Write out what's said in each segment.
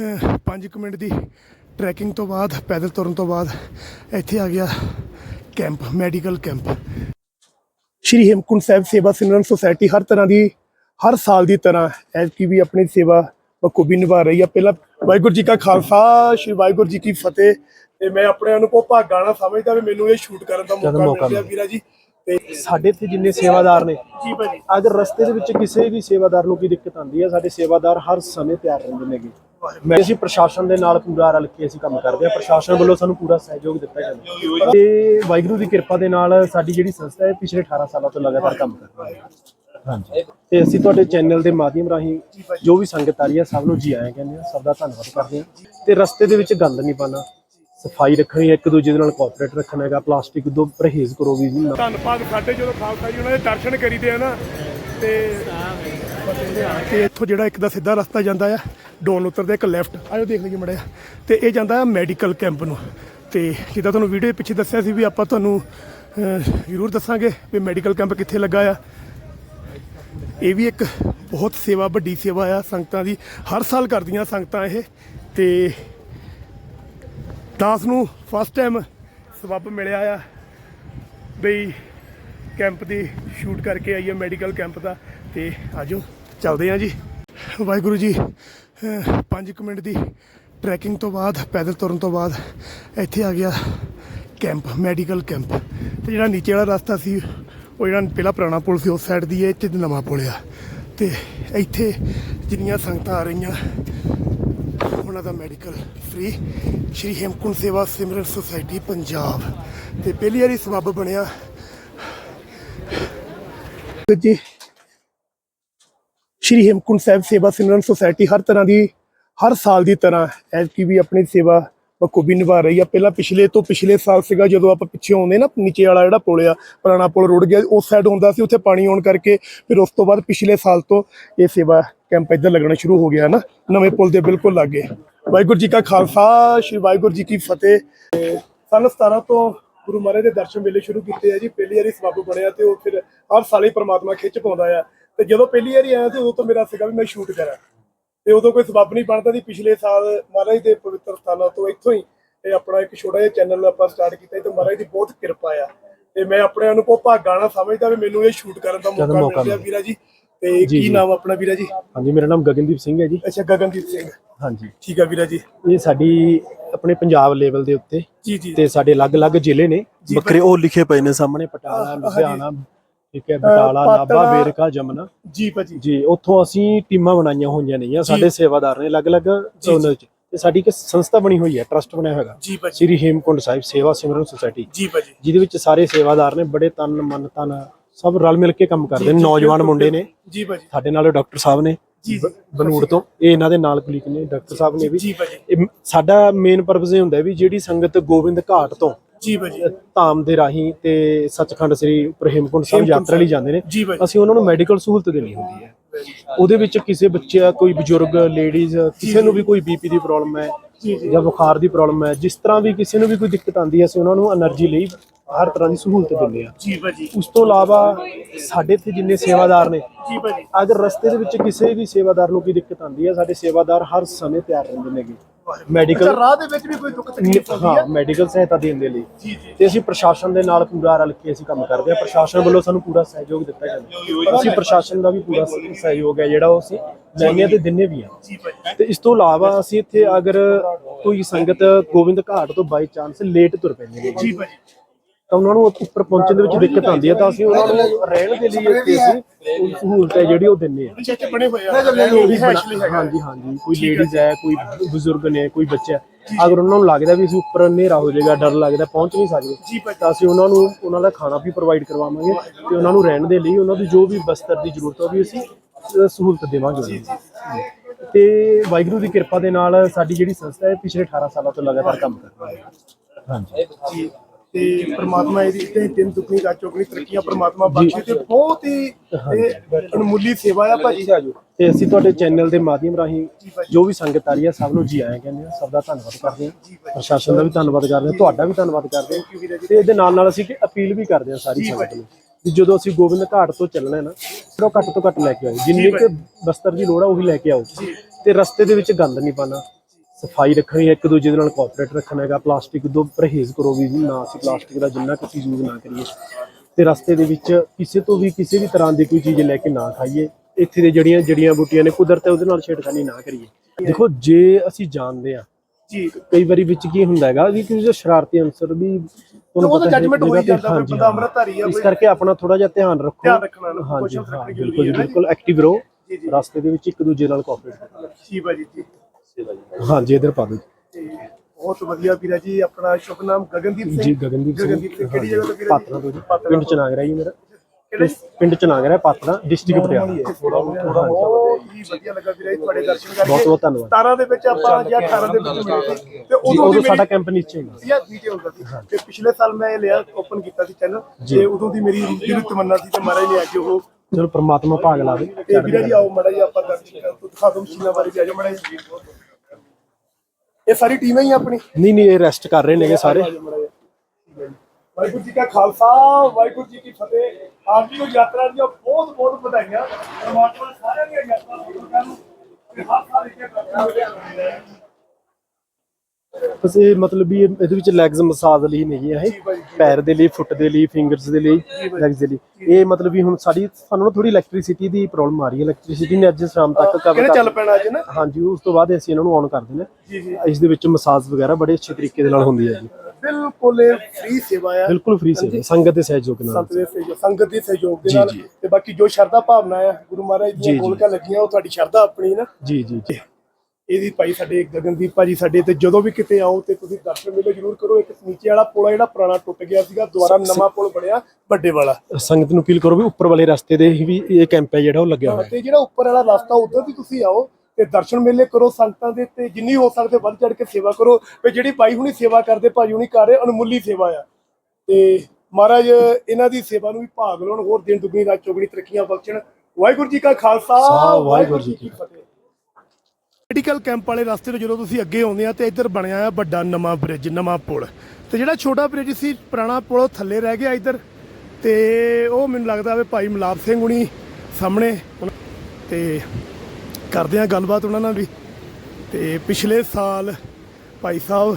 5 minute ਦੀ trekking ਤੋਂ ਬਾਅਦ ਪੈਦਲ ਤੁਰਨ ਤੋਂ ਬਾਅਦ ਇੱਥੇ ਆ ਗਿਆ camp medical camp Shri Hemkunt Sahib Seva Simran society ਹਰ ਤਰ੍ਹਾਂ ਦੀ ਹਰ ਸਾਲ ਦੀ ਤਰ੍ਹਾਂ ਐਤਕੀ ਵੀ ਆਪਣੀ ਸੇਵਾ ਬਖੂਬੀ ਨਿਭਾ ਰਹੀ ਹੈ ਪਹਿਲਾਂ ਵਾਹਿਗੁਰੂ ਜੀ ਕਾ ਖਾਲਸਾ ਸ਼੍ਰੀ ਵਾਹਿਗੁਰੂ ਜੀ ਕੀ ਫਤਿਹ। ਤੇ ਮੈਂ ਆਪਣੇ ਬਹੁਤ ਭਾਗਾਣਾ ਸਮਝਦਾ ਵੀ ਮੈਨੂੰ ਇਹ ਸ਼ੂਟ ਕਰਨ ਦਾ ਮੌਕਾ ਮੌਕਾ ਮਿਲ ਗਿਆ। ਵੀਰਾ ਜੀ। ਤੇ ਸਾਡੇ ਇੱਥੇ ਜਿੰਨੇ ਸੇਵਾਦਾਰ ਨੇ ਜੀ ਭਾਜੀ ਅਗਰ ਰਸਤੇ ਦੇ ਵਿੱਚ ਕਿਸੇ ਵੀ ਸੇਵਾਦਾਰ ਨੂੰ ਕੋਈ ਦਿੱਕਤ ਆਉਂਦੀ ਹੈ, ਸਾਡੇ ਸੇਵਾਦਾਰ ਹਰ ਸਮੇਂ ਤਿਆਰ ਰਹਿੰਦੇ ਨੇਗੇ ਮੈਂ ਅਸੀਂ ਪ੍ਰਸ਼ਾਸਨ ਦੇ ਨਾਲ ਪੂਰਾ ਰਲ ਕੇ ਅਸੀਂ ਕੰਮ ਕਰਦੇ ਹਾਂ। ਪ੍ਰਸ਼ਾਸਨ ਵੱਲੋਂ ਸਾਨੂੰ ਪੂਰਾ ਸਹਿਯੋਗ ਦਿੱਤਾ ਜਾਂਦਾ ਤੇ ਵਾਹਿਗੁਰੂ ਦੀ ਕਿਰਪਾ ਦੇ ਨਾਲ ਸਾਡੀ ਜਿਹੜੀ ਸੰਸਥਾ ਹੈ, ਪਿਛਲੇ 18 ਸਾਲਾਂ ਤੋਂ ਲਗਾਤਾਰ ਕੰਮ ਕਰ ਰਹੀ ਹੈ। ਹਾਂਜੀ। ਤੇ ਅਸੀਂ ਤੁਹਾਡੇ ਚੈਨਲ ਦੇ ਮਾਧਿਅਮ ਰਾਹੀਂ ਜੋ ਵੀ ਸੰਗਤ ਆ ਰਹੀ ਹੈ, ਸਭ ਨੂੰ ਜੀ ਆਇਆਂ ਕਹਿੰਦੇ ਹਾਂ। ਸਭ ਦਾ ਧੰਨਵਾਦ ਕਰਦੇ ਹਾਂ। ਤੇ ਰਸਤੇ ਦੇ ਵਿੱਚ ਗੰਦ ਨਹੀਂ ਪਾਣਾ ਸਫ਼ਾਈ ਰੱਖਣੀ ਹੈ, ਇੱਕ ਦੂਜੇ ਦੇ ਨਾਲ ਕੋਆਪਰੇਟ ਰੱਖਣਾ ਹੈਗਾ, ਪਲਾਸਟਿਕ ਤੋਂ ਪਰਹੇਜ਼ ਕਰੋ ਵੀ ਜੀ। ਧੰਨਵਾਦ, ਸਾਡੇ ਜਦੋਂ ਖਾਲਸਾ ਜੀ ਉਹਨਾਂ ਦੇ ਦਰਸ਼ਨ ਕਰੀਦੇ ਆ ਨਾ, ਤੇ ਤੇ ਇੱਥੋਂ ਜਿਹੜਾ ਇੱਕ ਦਾ ਸਿੱਧਾ ਰਸਤਾ ਜਾਂਦਾ ਆ, ਡੋਨ ਉਤਰਦੇ ਇੱਕ ਲੈਫਟ ਆਜੋ ਦੇਖ ਲਈਏ ਮੜਿਆ ਤੇ ਇਹ ਜਾਂਦਾ ਆ ਮੈਡੀਕਲ ਕੈਂਪ ਨੂੰ। ਤੇ ਜਿੱਦਾਂ ਤੁਹਾਨੂੰ ਵੀਡੀਓ ਪਿੱਛੇ ਦੱਸਿਆ ਸੀ ਵੀ ਆਪਾਂ ਤੁਹਾਨੂੰ ਜ਼ਰੂਰ ਦੱਸਾਂਗੇ ਵੀ ਮੈਡੀਕਲ ਕੈਂਪ ਕਿੱਥੇ ਲੱਗਾ ਆ। ਇਹ ਵੀ ਇੱਕ ਬਹੁਤ ਸੇਵਾ, ਵੱਡੀ ਸੇਵਾ ਆ, ਸੰਗਤਾਂ ਦੀ, ਹਰ ਸਾਲ ਕਰਦੀਆਂ ਸੰਗਤਾਂ ਇਹ। ਤੇ ਦਾਸ ਨੂੰ ਫਸਟ ਟਾਈਮ ਸਬੱਬ ਮਿਲਿਆ ਆ ਬਈ ਕੈਂਪ ਦੀ ਸ਼ੂਟ ਕਰਕੇ ਆਈਏ ਮੈਡੀਕਲ ਕੈਂਪ ਦਾ ਤੇ ਆਜੋ ਚੱਲਦੇ ਆਂ ਜੀ। ਵਾਹਿਗੁਰੂ ਜੀ 5 ਮਿੰਟ ਦੀ ਟਰੈਕਿੰਗ ਤੋਂ ਬਾਅਦ, ਪੈਦਲ ਤੁਰਨ ਤੋਂ ਬਾਅਦ ਇੱਥੇ ਆ ਗਿਆ ਕੈਂਪ ਮੈਡੀਕਲ ਕੈਂਪ ਤੇ ਜਿਹੜਾ ਨੀਚੇ ਵਾਲਾ ਰਸਤਾ ਸੀ, ਉਹ ਜਿਹੜਾ ਪਹਿਲਾਂ ਪੁਰਾਣਾ ਪੁਲ ਸੀ, ਉਸ ਸਾਈਡ ਦੀ ਹੈ, ਇੱਥੇ ਨਵਾਂ ਪੁਲ ਆ। ਤੇ ਇੱਥੇ ਜਿੰਨੀਆਂ ਸੰਗਤਾਂ ਆ ਰਹੀਆਂ ਉਹਨਾਂ ਦਾ medical free Shri Hemkunt Seva Simran society Punjab. ਤੇ ਪਹਿਲੀ ਵਾਰੀ ਸਬੱਬ ਬਣਿਆ। ਜੀ, ਸ਼੍ਰੀ ਹੇਮਕੁੰਟ ਸਾਹਿਬ ਸੇਵਾ ਸਿਮਰਨ ਸੁਸਾਇਟੀ ਹਰ ਤਰ੍ਹਾਂ ਦੀ, ਹਰ ਸਾਲ ਦੀ ਤਰ੍ਹਾਂ ਐਤਕੀ ਵੀ ਆਪਣੀ ਸੇਵਾ ਬਖੂਬੀ ਨਿਭਾ ਰਹੀ ਆ ਪਹਿਲਾਂ ਪਿਛਲੇ ਤੋਂ ਪਿਛਲੇ ਸਾਲ ਸੀਗਾ ਜਦੋਂ ਆਪਾਂ ਪਿੱਛੇ ਆਉਂਦੇ ਨਾ, ਨੀਚੇ ਵਾਲਾ ਜਿਹੜਾ ਪੁਲ ਆ, ਪੁਰਾਣਾ ਪੁਲ ਰੁੜ ਗਿਆ ਉਸ ਸਾਈਡ ਹੁੰਦਾ ਸੀ, ਉੱਥੇ ਪਾਣੀ ਆਉਣ ਕਰਕੇ ਫਿਰ ਉਸ ਤੋਂ ਬਾਅਦ ਪਿਛਲੇ ਸਾਲ ਤੋਂ ਇਹ ਸੇਵਾ ਕੈਂਪ ਇੱਧਰ ਲੱਗਣਾ ਸ਼ੁਰੂ ਹੋ ਗਿਆ ਨਾ, ਨਵੇਂ ਪੁਲ ਦੇ ਬਿਲਕੁਲ ਲਾਗੇ। ਵਾਹਿਗੁਰੂ ਜੀ ਕਾ ਖਾਲਸਾ, ਸ਼੍ਰੀ ਵਾਹਿਗੁਰੂ ਜੀ ਕੀ ਫਤਿਹ। ਤੇ ਸੰਨ 17 ਤੋਂ ਗੁਰੂ ਮਹਾਰਾਜ ਦੇ ਦਰਸ਼ਨ ਵੇਲੇ ਸ਼ੁਰੂ ਕੀਤੇ ਆ ਜੀ। ਪਹਿਲੀ ਵਾਰੀ ਸਬੱਬ ਬਣਿਆ ਤੇ ਉਹ ਫਿਰ ਹਰ ਸਾਲ ਹੀ ਪ੍ਰਮਾਤਮਾ ਖਿੱਚ ਪਾਉਂਦਾ ਆ। ਤੇ ਜਦੋਂ ਪਹਿਲੀ ਵਾਰੀ ਆਇਆ ਤੇ ਉਦੋਂ ਤੋਂ ਮੇਰਾ ਸੀਗਾ ਵੀ ਮੈਂ ਸ਼ੂਟ ਕਰਾਂ। ਤੇ ਉਦੋਂ ਕੋਈ ਸਬੱਬ ਨਹੀਂ ਬਣਦਾ ਸੀ। ਪਿਛਲੇ ਸਾਲ ਮਹਾਰਾਜ ਦੇ ਪਵਿੱਤਰ ਸਥਾਨਾਂ ਤੋਂ ਇੱਥੋਂ ਹੀ ਇਹ ਆਪਣਾ ਇੱਕ ਛੋਟਾ ਜਿਹਾ ਚੈਨਲ ਆਪਾਂ ਸਟਾਰਟ ਕੀਤਾ ਤੇ ਮਹਾਰਾਜ ਦੀ ਬਹੁਤ ਕਿਰਪਾ ਆ। ਤੇ ਮੈਂ ਆਪਣੇ ਬਹੁਤ ਭਾਗਾਣਾ ਸਮਝਦਾ ਵੀ ਮੈਨੂੰ ਇਹ ਸ਼ੂਟ ਕਰਨ ਦਾ ਮੌਕਾ ਮਿਲਿਆ। ਵੀਰਾ ਜੀ। ਤੇ ਕੀ। ਨਾਮ ਆਪਣਾ ਵੀਰਾ ਜੀ? ਹਾਂਜੀ ਮੇਰਾ ਨਾਮ ਗਗਨਦੀਪ ਸਿੰਘ ਹੈ ਜੀ। ਅੱਛਾ ਗਗਨਦੀਪ ਸਿੰਘ। ਹਾਂਜੀ। ਠੀਕ ਆ ਵੀਰਾ ਜੀ। ਇਹ ਸਾਡੀ ਆਪਣੇ ਪੰਜਾਬ ਲੈਵਲ ਦੇ ਉੱਤੇ ਜੀ ਜੀ। ਤੇ ਸਾਡੇ ਅਲੱਗ-ਅਲੱਗ ਜ਼ਿਲ੍ਹੇ ਨੇ। ਬੱਕਰੇ ਉਹ ਲਿਖੇ ਪਏ ਨੇ ਸਾਹਮਣੇ ਪਟਾਲਾ ਹਾਂ, ਲੁਧਿਆਣਾ ਠੀਕ ਹੈ ਬਟਾਲਾ ਨਾਭਾ ਵੇਰਕਾ ਜਮਨਾ। ਜੀ ਭਾਜੀ। ਜੀ ਉੱਥੋਂ ਅਸੀਂ ਟੀਮਾਂ ਬਣਾਈਆਂ ਹੋਈਆਂ ਨੇਗੀਆਂ ਸਾਡੇ ਸੇਵਾਦਾਰ ਨੇ ਅਲੱਗ-ਅਲੱਗ ਜ਼ੋਨਲ ਚ। ਤੇ ਸਾਡੀ ਇੱਕ ਸੰਸਥਾ ਬਣੀ ਹੋਈ ਹੈ ਟਰਸਟ ਬਣਿਆ ਹੋਇਆ। ਹੈਗਾ ਜੀ ਭਾਜੀ। ਸ੍ਰੀ ਹੇਮਕੁੰਡ ਸਾਹਿਬ ਸੇਵਾ ਸਿਮਰਨ ਸੁਸਾਇਟੀ ਜੀ ਭਾਜੀ। ਜਿਹਦੇ ਵਿੱਚ ਸਾਰੇ ਸੇਵਾਦਾਰ ਨੇ ਬੜੇ ਤਨ ਮਨ ਧਨ ਸਭ ਰਲ ਮਿਲ ਕੇ ਕੰਮ ਕਰਦੇ ਨੇ। ਨੌਜਵਾਨ ਮੁੰਡੇ ਨੇ। ਜੀ ਭਾਜੀ। ਸਾਡੇ ਨਾਲ ਡਾਕਟਰ ਸਾਹਿਬ ਨੇ ਜੀ, ਬ- ਬਨੂੜ ਤੋਂ। ਇਹ ਇਹਨਾਂ ਦੇ ਨਾਲ ਕਲੀਕ ਨੇ ਡਾਕਟਰ ਸਾਹਿਬ ਨੇ ਵੀ। ਜੀ ਭਾਜੀ। ਇਹ ਸਾਡਾ ਮੇਨ ਪਰਪਸ ਇਹ ਹੁੰਦਾ ਵੀ ਜਿਹੜੀ ਸੰਗਤ ਗੋਬਿੰਦ ਘਾਟ ਤੋਂ ਜੀ ਭਾਜੀ। ਧਾਮ ਦੇ ਰਾਹੀਂ ਤੇ ਸੱਚਖੰਡ ਸ੍ਰੀ ਪ੍ਰਹੇਮਕੁੰਡ ਸਾਹਿਬ ਯਾਤਰਾ ਲਈ ਜਾਂਦੇ ਨੇ। ਅਸੀਂ ਉਹਨਾਂ ਨੂੰ ਮੈਡੀਕਲ ਸਹੂਲਤ ਦੇਣੀ ਹੁੰਦੀ ਹੈ। ਉਹਦੇ ਵਿੱਚ ਕਿਸੇ ਬੱਚਾ ਕੋਈ ਬਜ਼ੁਰਗ ਲੇਡੀਜ਼ ਕਿਸੇ ਨੂੰ ਵੀ ਕੋਈ ਬੀਪੀ ਦੀ ਪ੍ਰੋਬਲਮ ਹੈ ਜਾਂ ਬੁਖਾਰ ਦੀ ਪ੍ਰੋਬਲਮ ਹੈ ਜਿਸ ਤਰ੍ਹਾਂ ਵੀ ਕਿਸੇ ਨੂੰ ਵੀ ਕੋਈ ਦਿੱਕਤ ਆਂਦੀ ਹੈ ਅਸੀਂ ਉਹਨਾਂ ਨੂੰ એનર્ਜੀ ਲਈ ਹਰ ਤਰ੍ਹਾਂ ਦੀ ਸਹੂਲਤ ਦਿੰਦੇ ਆ ਜੀ ਭਾਜੀ। ਉਸ ਤੋਂ ਇਲਾਵਾ ਸਾਡੇ ਇੱਥੇ ਜਿੰਨੇ ਸੇਵਾਦਾਰ ਨੇ ਜੀ ਭਾਜੀ। ਅਗਰ ਰਸਤੇ ਦੇ ਵਿੱਚ ਕਿਸੇ ਵੀ ਸੇਵਾਦਾਰ ਨੂੰ ਕੋਈ ਦਿੱਕਤ ਆਂਦੀ ਹੈ ਸਾਡੇ ਸੇਵਾਦਾਰ ਹਰ ਸਮੇਂ ਤਿਆਰ ਰਹਿੰਦੇ ਨੇਗੇ। ਅੱਛਾ ਮੈਡੀਕਲ ਰਾਹ ਦੇ ਵਿੱਚ ਵੀ ਕੋਈ ਦੁੱਖ ਤਕਲੀਫ ਆਉਂਦੀ ਹਾਂ? ਹੈ ਮੈਡੀਕਲ ਸਹਾਇਤਾ ਦੇਣ ਦੇ ਲਈ। ਜੀ ਜੀ। ਤੇ ਅਸੀਂ ਪ੍ਰਸ਼ਾਸਨ ਦੇ ਨਾਲ ਪੂਰਾ ਰਲ ਕੇ ਅਸੀਂ ਕੰਮ ਕਰਦੇ ਹਾਂ। ਪ੍ਰਸ਼ਾਸਨ ਵੱਲੋਂ ਸਾਨੂੰ ਪੂਰਾ ਸਹਿਯੋਗ ਦਿੱਤਾ ਜਾਂਦਾ। ਅਸੀਂ ਪ੍ਰਸ਼ਾਸਨ ਦਾ ਵੀ ਪੂਰਾ ਸਹਿਯੋਗ ਹੈ ਜਿਹੜਾ ਉਹ ਅਸੀਂ ਲੈਣੇ ਤੇ ਦਿੰਨੇ ਵੀ ਹਾਂ। ਜੀ ਭਾਜੀ ਤੇ ਇਸ ਤੋਂ ਇਲਾਵਾ ਅਸੀਂ ਇੱਥੇ ਅਗਰ ਕੋਈ ਸੰਗਤ ਗੋਬਿੰਦ ਘਾਟ ਤੋਂ ਬਾਈ ਚਾਂਸ ਲੇਟ ਤੁਰ ਪੈਂਦੇ ਨੇ ਜੀ ਭਾਜੀ ਤਾਂ ਉਹਨਾਂ ਨੂੰ ਉੱਪਰ ਪਹੁੰਚਣ ਦੇ ਵਿੱਚ ਦਿੱਕਤ ਆਉਂਦੀ ਹੈ ਤਾਂ ਅਸੀਂ ਉਹਨਾਂ ਨੂੰ ਰਹਿਣ ਦੇ ਲਈ ਇੱਥੇ ਅਸੀਂ ਉਹ ਸਹੂਲਤ ਹੈ ਜਿਹੜੀ ਉਹ ਦਿੰਨੇ ਆ ਅੱਛਾ ਬਣੇ ਹੋਏ ਆ। ਰਿਹਾਇਸ਼ਲੀ ਹੈਗਾ। ਹਾਂਜੀ ਹਾਂਜੀ। ਕੋਈ ਲੇਡੀਜ਼ ਹੈ। ਕੋਈ ਬਜ਼ੁਰਗ ਨੇ ਕੋਈ ਬੱਚਾ ਹੈ। ਅਗਰ ਉਹਨਾਂ ਨੂੰ ਲੱਗਦਾ ਵੀ ਅਸੀਂ ਉੱਪਰ ਹਨੇਰਾ ਹੋ ਜਾਏਗਾ ਡਰ ਲੱਗਦਾ ਪਹੁੰਚ ਨਹੀਂ ਸਕਦੇ ਤਾਂ ਅਸੀਂ ਉਹਨਾਂ ਨੂੰ ਉਹਨਾਂ ਦਾ ਖਾਣਾ ਵੀ ਪ੍ਰੋਵਾਈਡ ਕਰਵਾਵਾਂਗੇ ਤੇ ਉਹਨਾਂ ਨੂੰ ਰਹਿਣ ਦੇ ਲਈ ਉਹਨਾਂ ਦੀ ਜੋ ਵੀ ਬਸਤਰ ਦੀ ਜ਼ਰੂਰਤ ਹੈ ਵੀ ਅਸੀਂ ਸਹੂਲਤ ਦੇਵਾਂਗੇ। ਤੇ ਵਾਹਿਗੁਰੂ ਦੀ ਕਿਰਪਾ ਦੇ ਨਾਲ ਸਾਡੀ ਜਿਹੜੀ ਸੰਸਥਾ ਹੈ ਪਿਛਲੇ 18 ਸਾਲਾਂ ਤੋਂ ਲਗਾਤਾਰ ਕੰਮ ਕਰ ਰਹੀ ਹੈ। ਹਾਂਜੀ। ਤੇ ਪ੍ਰਮਾਤਮਾ ਇਹਦੀ ਤੇ ਦਿਨ ਦੁੱਗਣੀ ਰਾਤ ਚੌਗਣੀ ਤਰੱਕੀਆਂ ਪ੍ਰਮਾਤਮਾ ਬਖਸ਼ੇ ਤੇ ਬਹੁਤ ਹੀ ਇਹ ਅਨਮੁੱਲੀ ਸੇਵਾ ਆ ਭਾਜੀ। ਤੇ ਅਸੀਂ ਤੁਹਾਡੇ ਚੈਨਲ ਦੇ ਮਾਧਿਅਮ ਰਾਹੀਂ ਜੋ ਵੀ ਸੰਗਤ ਆ ਰਹੀ ਹੈ ਸਭ ਨੂੰ ਜੀ ਆਇਆਂ ਕਹਿੰਦੇ ਹਾਂ। ਸਭ ਦਾ ਧੰਨਵਾਦ ਕਰਦੇ ਹਾਂ। ਪ੍ਰਸ਼ਾਸਨ ਦਾ ਵੀ ਧੰਨਵਾਦ ਕਰਦੇ ਹਾਂ। ਤੁਹਾਡਾ ਵੀ ਧੰਨਵਾਦ ਕਰਦੇ ਹਾਂ। ਤੇ ਇਹਦੇ ਨਾਲ ਨਾਲ ਅਸੀਂ ਕਿ ਅਪੀਲ ਵੀ ਕਰਦੇ ਹਾਂ ਸਾਰੀ ਸੰਗਤ ਨੂੰ ਵੀ ਜਦੋਂ ਅਸੀਂ ਗੋਬਿੰਦ ਘਾਟ ਤੋਂ ਚੱਲਣਾ ਹੈ ਨਾ ਫਿਰ ਉਹ ਘੱਟ ਤੋਂ ਘੱਟ ਲੈ ਕੇ ਆਓ। ਜਿੰਨੀ ਕੁ ਬਸਤਰ ਦੀ ਲੋੜ ਆ ਉਹੀ ਲੈ ਕੇ ਆਓ। ਤੇ ਰਸਤੇ ਦੇ ਵਿੱਚ ਗੰਦ ਨਹੀਂ ਪਾਣਾ ਸਫ਼ਾਈ ਰੱਖਣੀ ਹੈ ਇੱਕ ਦੂਜੇ ਦੇ ਨਾਲ ਕੋਆਪਰੇਟ ਰੱਖਣਾ ਹੈਗਾ। ਪਲਾਸਟਿਕ ਤੋਂ ਪਰਹੇਜ਼ ਕਰੋ ਵੀ ਨਾ ਅਸੀਂ ਪਲਾਸਟਿਕ ਦਾ ਜਿੰਨਾ ਕੁ ਅਸੀਂ ਯੂਜ਼ ਨਾ ਕਰੀਏ। ਤੇ ਰਸਤੇ ਦੇ ਵਿੱਚ ਕਿਸੇ ਤੋਂ ਵੀ ਕਿਸੇ ਵੀ ਤਰ੍ਹਾਂ ਦੀ ਕੋਈ ਚੀਜ਼ ਲੈ ਕੇ ਨਾ ਖਾਈਏ। ਇੱਥੇ ਦੇ ਜਿਹੜੀਆਂ ਜੜੀਆਂ ਬੂਟੀਆਂ ਨੇ ਕੁਦਰਤ ਹੈ ਉਹਦੇ ਨਾਲ ਛੇੜਖਾਨੀ ਨਾ ਕਰੀਏ। ਦੇਖੋ ਜੇ ਅਸੀਂ ਜਾਣਦੇ ਆ ਜੀ। ਕਈ ਵਾਰੀ ਵਿੱਚ ਕੀ ਹੁੰਦਾ ਹੈਗਾ ਵੀ ਕੁਝ ਸ਼ਰਾਰਤੀ ਅਨਸਰ ਵੀ ਤੁਹਾਨੂੰ ਪਤਾ ਹੈ ਹੋ ਹੀ ਜਗ੍ਹਾ ਤੇ ਜਾਂਦਾ, ਹਾਂਜੀ, ਬੰਦਾ ਅੰਮ੍ਰਿਤਧਾਰੀ ਆ, ਇਸ ਕਰਕੇ ਆਪਣਾ ਥੋੜਾ ਜਿਹਾ ਧਿਆਨ ਰੱਖੋ। ਧਿਆਨ ਰੱਖਣਾ ਹਾਂਜੀ ਹਾਂ ਬਿਲਕੁਲ ਹੈ ਬਿਲਕੁਲ ਐਕਟਿਵ ਰਹੋ। ਜੀ, ਜੀ। ਰਸਤੇ ਦੇ ਵਿੱਚ ਇੱਕ ਦੂਜੇ ਨਾਲ ਕੋਆਪਰੇਟ ਕਰੋ। ਜੀ ਭਾਜੀ। ਜੀ ਹਾਂਜੀ ਇਧਰ ਪਾ ਦਿਓ। ਤੇ ਬਹੁਤ ਵਧੀਆ ਵੀਰਾ ਜੀ ਆਪਣਾ ਸ਼ੁਭ ਨਾਮ ਗਗਨਦੀਪ ਸਿੰਘ। ਜੀ ਗਗਨਦੀਪ ਸਿੰਘ। ਗਗਨਦੀਪ ਸਿੰਘ ਕਿਹੜੀ ਜਗ੍ਹਾ ਤੋਂ ਵੀਰਾ ਪਾਤਰਾ ਤੋਂ ਜੀ। ਪਿੰਡ ਚਨਾਗਰਾ ਜੀ ਮੇਰਾ। ਕਿਹੜੇ ਪਿੰਡ ਚਨਾਗਰਾ ਪਾਤਰਾ ਡਿਸਟ੍ਰਿਕਟ ਪਟਿਆਲਾ। ਬਹੁਤ ਹੀ ਵਧੀਆ ਲੱਗਾ ਵੀਰਾ ਜੀ ਤੁਹਾਡੇ ਦਰਸ਼ਨ ਕਰਕੇ। ਬਹੁਤ ਬਹੁਤ ਧੰਨਵਾਦ। 17 ਦੇ ਵਿੱਚ ਆਪਾਂ ਜਾਂ 18 ਦੇ ਵਿੱਚ ਮਿਲੇ ਸੀ। ਤੇ ਜੀ ਉਦੋਂ ਉਦੋਂ ਦੀ ਸਾਡਾ ਮੇਰੀ ਕੈਂਪ ਨੀਚੇ ਹੁੰਦਾ ਯਾ ਵੀਡੀਓ ਹੁੰਦਾ ਸੀ। ਤੇ ਪਿਛਲੇ ਸਾਲ ਮੈਂ ਇਹ ਲਿਆ ਓਪਨ ਕੀਤਾ ਸੀ ਚੈਨਲ ਤੇ ਉਦੋਂ ਦੀ ਮੇਰੀ ਦਿਲ ਤਮੰਨਾ ਸੀ ਤੇ ਮਹਾਰਾਜ ਨੇ ਅੱਜ ਉਹ ਚਲੋ ਪ੍ਰਮਾਤਮਾ ਭਾਗ ਲਾਵੇ। ਤੇ ਵੀਰਾ ਜੀ ਆਓ ਮੜਾ ਜੀ ਆਪਾਂ ਦਰਸ਼ਨ ਕਰ ਦਿਖਾ ਦੋ ਮਸ਼ੀਨਾਂ ਬਾਰੇ ਵੀ ਆ ਜਾਓ ਮੜਾ ਜੀ। ਇਹ ਸਾਰੀ ਟੀਮ ਹੈ ਆਪਣੀ? ਨਹੀਂ ਨਹੀਂ ਇਹ ਰੈਸਟ ਕਰ ਰਹੇ ਨੇਗੇ ਸਾਰੇ। ਵਾਹਿਗੁਰੂ ਜੀ ਕਾ ਖਾਲਸਾ ਵਾਹਿਗੁਰੂ ਜੀ ਕੀ ਫਤਿਹ। ਆਪ ਜੀ ਨੂੰ ਯਾਤਰਾ ਦੀਆਂ ਬਹੁਤ ਬਹੁਤ ਵਧਾਈਆਂ। ਪਰਮਾਤਮਾ ਸਾਰਿਆਂ ਦੀਆਂ ਯਾਤਰਾ ਕਰਨ ਤੇ ਹਰ ਸਾਲ ਇੱਥੇ ਪ੍ਰਾਰਥਨਾ ਕਰਦੇ ਹਾਂ ਬਸ ਇਹ ਮਤਲਬ ਵੀ ਇਹ- ਇਹਦੇ ਵਿੱਚ ਲੈਗਸ ਮਸਾਜ ਲਈ ਨਹੀਂ ਹੈ ਇਹ। ਪੈਰ ਦੇ ਲਈ ਫੁੱਟ ਦੇ ਲਈ ਫਿੰਗਰਸ ਦੇ ਲਈ ਲੈਗਸ ਦੇ ਲਈ। ਇਹ ਮਤਲਬ ਵੀ ਹੁਣ ਸਾਡੀ ਸਾਨੂੰ ਨਾ ਥੋੜੀ ਇਲੈਕਟ੍ਰਿਸਿਟੀ ਦੀ ਪ੍ਰੋਬਲਮ ਆ ਰਹੀ ਹੈ। ਇਲੈਕਟ੍ਰਿਸਿਟੀ ਨੇ ਅੱਜ ਸ਼ਾਮ ਤੱਕ ਕਵਰ ਕਿਹਨੇ ਚੱਲ ਪੈਣਾ ਅੱਜ ਨਾ? ਹਾਂਜੀ ਉਸ ਤੋਂ ਬਾਅਦ ਅਸੀਂ ਇਹਨਾਂ ਨੂੰ ਆਨ ਕਰ ਦੇਣਾ ਜੀ ਜੀ। ਇਸ ਦੇ ਵਿੱਚ ਮਸਾਜ ਵਗੈਰਾ ਬੜੇ ਅੱਛੇ ਤਰੀਕੇ ਦੇ ਨਾਲ ਹੁੰਦੀ ਹੈ ਜੀ। ਬਿਲਕੁਲ ਫ੍ਰੀ ਸੇਵਾ ਆ। ਬਿਲਕੁਲ ਫ੍ਰੀ ਸੇਵਾ ਸੰਗਤ ਦੇ ਸਹਿਯੋਗ ਨਾਲ। ਸੰਤ ਦੇ ਸਹਿਯੋਗ ਸੰਗਤ ਦੇ ਸਹਿਯੋਗ ਦੇ ਜੀ, ਨਾਲ। ਜੀ। ਤੇ ਬਾਕੀ ਜੋ ਸ਼ਰਧਾ ਭਾਵਨਾ ਆ ਗੁਰੂ ਮਹਾਰਾਜ ਜੀ, ਦੀਆਂ ਜੀ। ਗੋਲਕਾਂ ਲੱਗੀਆਂ ਉਹ ਤੁਹਾਡੀ ਸ਼ਰਧਾ ਆਪਣੀ ਨਾ। ਜੀ ਜੀ ਜੀ। ਇਹਦੀ ਭਾਈ ਸਾਡੇ ਗਗਨਦੀਪ ਭਾਜੀ ਸਾਡੇ ਤੇ ਜਦੋਂ ਵੀ ਕਿਤੇ ਆਓ ਤੇ ਤੁਸੀਂ ਦਰਸ਼ਨ ਮੇਲੇ ਜ਼ਰੂਰ ਕਰੋ। ਇੱਕ ਨੀਚੇ ਵਾਲਾ ਪੁਲ ਜਿਹੜਾ ਪੁਰਾਣਾ ਟੁੱਟ ਗਿਆ ਸੀਗਾ ਦੁਬਾਰਾ ਨਵਾਂ ਪੁਲ ਬਣਿਆ ਵੱਡੇ ਵਾਲਾ। ਸੰਗਤ ਨੂੰ ਅਪੀਲ ਕਰੋ ਵੀ ਉੱਪਰ ਵਾਲੇ ਰਸਤੇ ਦੇ ਵੀ ਇਹ ਕੈਂਪ ਹੈ ਜਿਹੜਾ ਉਹ ਲੱਗਿਆ ਹੋਇਆ। ਹੈ ਤੇ ਜਿਹੜਾ ਉੱਪਰ ਵਾਲਾ ਰਸਤਾ ਉਧਰ ਵੀ ਤੁਸੀਂ ਆਓ ਤੇ ਦਰਸ਼ਨ ਮੇਲੇ ਕਰੋ ਸੰਗਤਾਂ ਦੇ ਤੇ ਜਿੰਨੀ ਹੋ ਸਕਦੇ ਵੱਧ ਚੜ ਕੇ ਸੇਵਾ ਕਰੋ। ਤੇ ਜਿਹੜੀ ਭਾਈ ਹੁਣੀ ਸੇਵਾ ਕਰਦੇ ਭਾਈ ਹੁਣੀ ਕਰ ਰਹੇ ਅਨਮੁੱਲੀ ਸੇਵਾ ਆ। ਤੇ ਮਹਾਰਾਜ ਇਹਨਾਂ ਦੀ ਸੇਵਾ ਨੂੰ ਵੀ ਭਾਗ ਲਾਉਣ ਹੋਰ ਦਿਨ ਦੁਗਣੀ ਰਾਤ ਚੌਗਣੀ ਤਰੱਕੀਆਂ ਬਖਸ਼ਣ। ਵਾਹਿਗੁਰੂ ਜੀ ਕਾ ਖਾਲਸਾ ਵਾਹਿਗੁਰੂ ਜੀ ਕੀ ਫਤਿਹ। ਮੈਡੀਕਲ ਕੈਂਪ ਵਾਲੇ ਰਸਤੇ ਤੋਂ ਜਦੋਂ ਤੁਸੀਂ ਅੱਗੇ ਆਉਂਦੇ ਆ ਤੇ ਇੱਧਰ ਬਣਿਆ ਆ ਵੱਡਾ ਨਵਾਂ ਬ੍ਰਿਜ ਨਵਾਂ ਪੁਲ। ਤੇ ਜਿਹੜਾ ਛੋਟਾ ਬ੍ਰਿਜ ਸੀ, ਪੁਰਾਣਾ ਪੁਲ, ਉਹ ਥੱਲੇ ਰਹਿ ਗਿਆ ਇੱਧਰ। ਤੇ ਉਹ ਮੈਨੂੰ ਲੱਗਦਾ ਵੀ ਭਾਈ ਮਲਾਪ ਸਿੰਘ ਹੁਣੀ ਸਾਹਮਣੇ ਤੇ ਕਰਦੇ ਆ ਗੱਲਬਾਤ ਉਹਨਾਂ ਨਾਲ ਵੀ। ਤੇ ਪਿਛਲੇ ਸਾਲ ਭਾਈ ਸਾਹਿਬ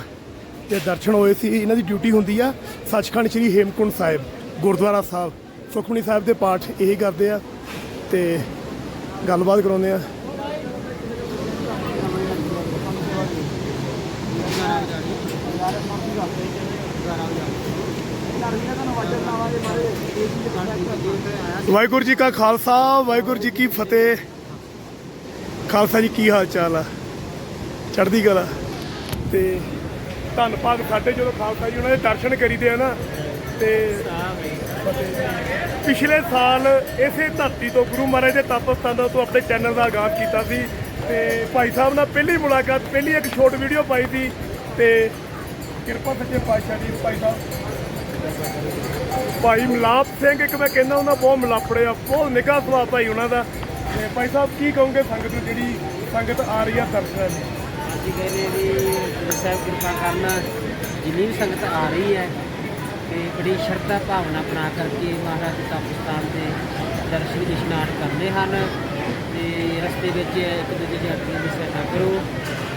ਦੇ ਦਰਸ਼ਨ ਹੋਏ ਸੀ, ਇਹਨਾਂ ਦੀ ਡਿਊਟੀ ਹੁੰਦੀ ਆ ਸੱਚਖੰਡ ਸ੍ਰੀ ਹੇਮਕੁੰਡ ਸਾਹਿਬ, ਗੁਰਦੁਆਰਾ ਸਾਹਿਬ। ਸੁਖਮਨੀ ਸਾਹਿਬ ਦੇ ਪਾਠ ਇਹ ਕਰਦੇ ਆ ਤੇ ਗੱਲਬਾਤ ਕਰਾਉਂਦੇ ਆ। ਵਾਹਿਗੁਰੂ ਜੀ ਕਾ ਖਾਲਸਾ, ਵਾਹਿਗੁਰੂ ਜੀ ਕੀ ਫਤਿਹ। ਖਾਲਸਾ ਜੀ ਕੀ ਹਾਲ ਚਾਲ ਆ? ਚੜ੍ਹਦੀ ਕਲਾ। ਤੇ ਧੰਨਵਾਦ ਸਾਡੇ ਜਦੋਂ ਖਾਲਸਾ ਜੀ ਉਹਨਾਂ ਦੇ ਦਰਸ਼ਨ ਕਰੀਦੇ ਆ ਨਾ, ਤੇ ਪਿਛਲੇ ਸਾਲ ਇਸੇ ਧਰਤੀ ਤੋਂ ਗੁਰੂ ਮਹਾਰਾਜ ਦੇ ਤਪ ਸਥਾਨਾਂ ਤੋਂ ਆਪਣੇ ਚੈਨਲ ਦਾ ਆਗਾਜ਼ ਕੀਤਾ ਸੀ, ਤੇ ਭਾਈ ਸਾਹਿਬ ਨਾਲ ਪਹਿਲੀ ਮੁਲਾਕਾਤ, ਪਹਿਲੀ ਇੱਕ ਛੋਟ ਵੀਡੀਓ ਪਾਈ ਸੀ, ਤੇ ਕਿਰਪਾ ਸੱਚੇ ਪਾਤਸ਼ਾਹ ਜੀ, ਭਾਈ ਸਾਹਿਬ। ਭਾਈ ਮਲਾਪ ਸਿੰਘ, ਇੱਕ ਮੈਂ ਕਹਿੰਦਾ ਉਹਨਾਂ ਬਹੁਤ ਮਲਾਪੜੇ ਆ, ਬਹੁਤ ਨਿੱਘਾ ਸੁਭਾਅ ਭਾਈ ਉਹਨਾਂ ਦਾ। ਤੇ ਭਾਈ ਸਾਹਿਬ, ਕੀ ਕਹੋਗੇ ਸੰਗਤ ਨੂੰ ਜਿਹੜੀ ਸੰਗਤ ਆ ਰਹੀ ਆ ਦਰਸ਼ਨਾਂ ਲਈ ਅਸੀਂ ਕਹਿੰਦੇ ਵੀ ਸਾਹਿਬ ਕਿਰਪਾ ਕਰਨ, ਜਿੰਨੀ ਵੀ ਸੰਗਤ ਆ ਰਹੀ ਹੈ, ਤੇ ਬੜੀ ਸ਼ਰਧਾ ਭਾਵਨਾ ਬਣਾ ਕਰਕੇ ਮਹਾਰਾਜ ਦੇ ਤਪ ਸਥਾਨ ਦਰਸ਼ਨ ਇਸ਼ਨਾਨ ਕਰਦੇ ਹਨ। ਤੇ ਰਸਤੇ ਵਿੱਚ ਇੱਕ ਦੂਜੇ ਦੇ ਯਾਤਰੀਆਂ ਦੀ ਸਹਾਇਤਾ ਕਰੋ।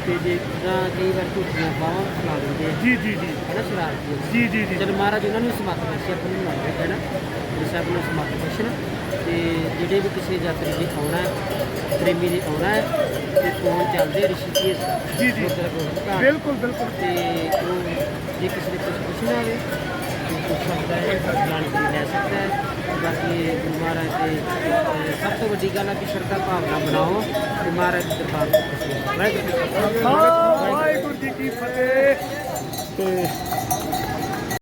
ਤੇ ਜੇ ਤਾਂ ਕਈ ਵਾਰ ਝੂਠੀਆਂ ਬਾਹਾਂ ਫਲਾ ਦਿੰਦੇ ਆ। ਜੀ ਜੀ ਜੀ। ਹੈ ਨਾ ਸ਼ਰਾਰਤੀ ਜੀ ਜੀ ਜੀ। ਚਲ ਮਹਾਰਾਜ ਉਹਨਾਂ ਨੂੰ ਸਮੱਤ ਬਖਸ਼ੇ ਆਪਾਂ ਨੂੰ ਮੰਨਦੇ ਹੈ ਨਾ। ਗੁਰੂ ਸਾਹਿਬ ਨੂੰ ਸਮੱਤ ਬਖਸ਼ਣ। ਤੇ ਜਿਹੜੇ ਵੀ ਕਿਸੇ ਯਾਤਰੀ ਨੇ ਆਉਣਾ ਹੈ ਪ੍ਰੇਮੀ ਨੇ ਆਉਣਾ ਹੈ ਤੇ ਫੋਨ ਚੱਲਦੇ ਰਿਸ਼ੀਕੇਸ਼ ਜੀ, ਜੀ। ਬਿਲਕੁਲ ਬਿਲਕੁਲ। ਤੇ ਉਹ ਜੇ ਕਿਸੇ ਨੇ ਕੁਝ ਪੁੱਛਣਾ ਹੋਵੇ ਤਾਂ ਪੁੱਛ ਸਕਦਾ ਹੈ ਜਾਣਕਾਰੀ ਲੈ ਸਕਦਾ ਹੈ ਬਾਕੀ ਗੁਰੂ ਮਹਾਰਾਜ ਦੇ ਸਭ ਤੋਂ ਵੱਡੀ ਗੱਲ ਹੈ ਕਿ ਸ਼ਰਧਾ ਭਾਵਨਾ ਬਣਾਓ ਤੇ ਮਹਾਰਾਜ ਦੇ ਦਰਬਾਰ ਤੋਂ ਵਾਹਿਗੁਰੂ ਜੀ ਵਾਹਿਗੁਰੂ ਜੀ ਕੀ ਫਤਿਹ। ਤੇ